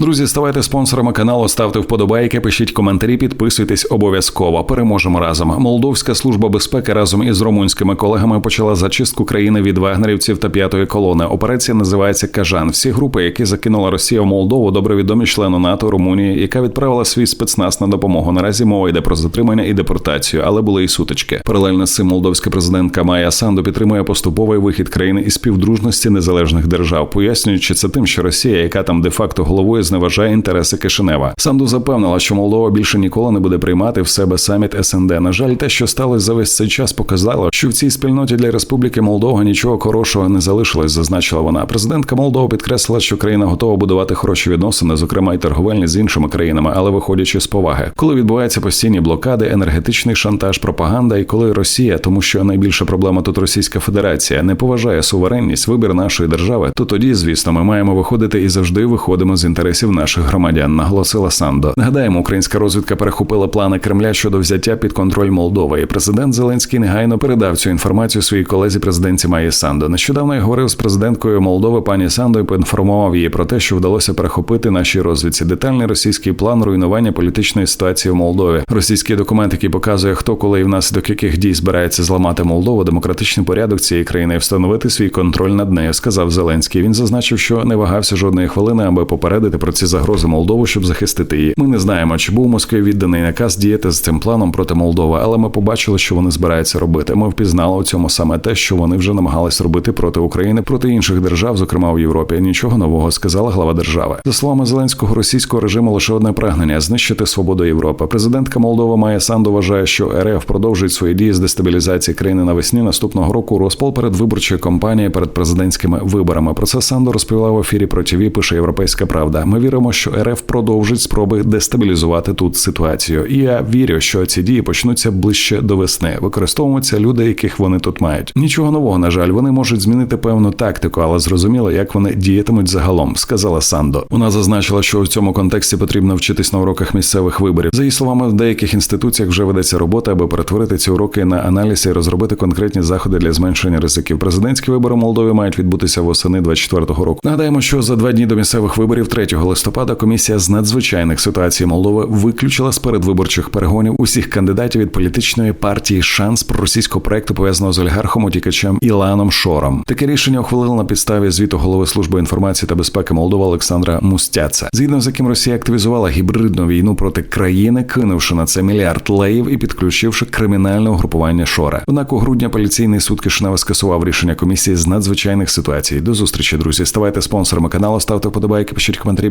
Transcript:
Друзі, ставайте спонсорами каналу, ставте вподобайки, пишіть коментарі, підписуйтесь обов'язково. Переможемо разом. Молдовська служба безпеки разом із румунськими колегами почала зачистку країни від вагнерівців та п'ятої колони. Операція називається Кажан. Всі групи, які закинула Росія в Молдову, добре відомі члену НАТО Румунії, яка відправила свій спецназ на допомогу. Наразі мова йде про затримання і депортацію, але були і сутички. Паралельно з цим молдовська президентка Майя Санду підтримує поступовий вихід країни із співдружності незалежних держав, пояснюючи це тим, що Росія, яка там де факто головою, зневажає інтереси Кишинева. Санду запевнила, що Молдова більше ніколи не буде приймати в себе саміт СНД. На жаль, те, що сталося за весь цей час, показало, що в цій спільноті для Республіки Молдова нічого хорошого не залишилось, зазначила вона. Президентка Молдови підкреслила, що країна готова будувати хороші відносини, зокрема й торговельні з іншими країнами, але виходячи з поваги, коли відбуваються постійні блокади, енергетичний шантаж, пропаганда, і коли Росія, тому що найбільша проблема тут Російська Федерація, не поважає суверенність, вибір нашої держави, то тоді, звісно, ми маємо виходити і завжди виходимо з інтересів наших громадян, наголосила Сандо. Нагадаємо, українська розвідка перехопила плани Кремля щодо взяття під контроль Молдови. І президент Зеленський негайно передав цю інформацію своїй колезі президенті Майї Сандо. Нещодавно я говорив з президенткою Молдови пані Сандо і поінформував її про те, що вдалося перехопити нашій розвідці детальний російський план руйнування політичної ситуації в Молдові. Російський документ, який показує, хто коли і внаслідок яких дій збирається зламати Молдову, демократичний порядок цієї країни і встановити свій контроль над нею, сказав Зеленський. Він зазначив, що не вагався жодної хвилини, аби попередити про ці загрози Молдову, щоб захистити її. Ми не знаємо, чи був Москві відданий наказ діяти з цим планом проти Молдови, але ми побачили, що вони збираються робити. Ми впізнали у цьому саме те, що вони вже намагались робити проти України, проти інших держав, зокрема в Європі. Нічого нового сказала глава держави. За словами Зеленського, російського режиму лише одне прагнення знищити свободу Європи. Президентка Молдова Майя Санду вважає, що РФ продовжить свої дії з дестабілізації країни навесні наступного року. Розпал перед виборчою кампанією перед президентськими виборами. Про це Санду розповіла в ефірі про ТВ, Пише Європейська Правда. Ми віримо, що РФ продовжить спроби дестабілізувати тут ситуацію. І я вірю, що ці дії почнуться ближче до весни. Використовуються люди, яких вони тут мають. Нічого нового, на жаль, вони можуть змінити певну тактику, але зрозуміло, як вони діятимуть загалом, сказала Сандо. Вона зазначила, що в цьому контексті потрібно вчитись на уроках місцевих виборів. За її словами, в деяких інституціях вже ведеться робота, аби перетворити ці уроки на аналіз і розробити конкретні заходи для зменшення ризиків. Президентські вибори Молдові мають відбутися восени 24-го року. Нагадаємо, що за два дні до місцевих виборів 3 листопада комісія з надзвичайних ситуацій Молдови виключила з передвиборчих перегонів усіх кандидатів від політичної партії шанс проросійського проекту пов'язаного з олігархом утікачем Іланом Шором. Таке рішення ухвалили на підставі звіту голови служби інформації та безпеки Молдови Олександра Мустяца, згідно з яким Росія активізувала гібридну війну проти країни, кинувши на це мільярд леїв і підключивши кримінальне угрупування Шора. Однак у грудня поліційний суд Кишинева скасував рішення комісії з надзвичайних ситуацій. До зустрічі, друзі. Ставайте спонсорами каналу, ставте вподобайки, пишіть коментарі,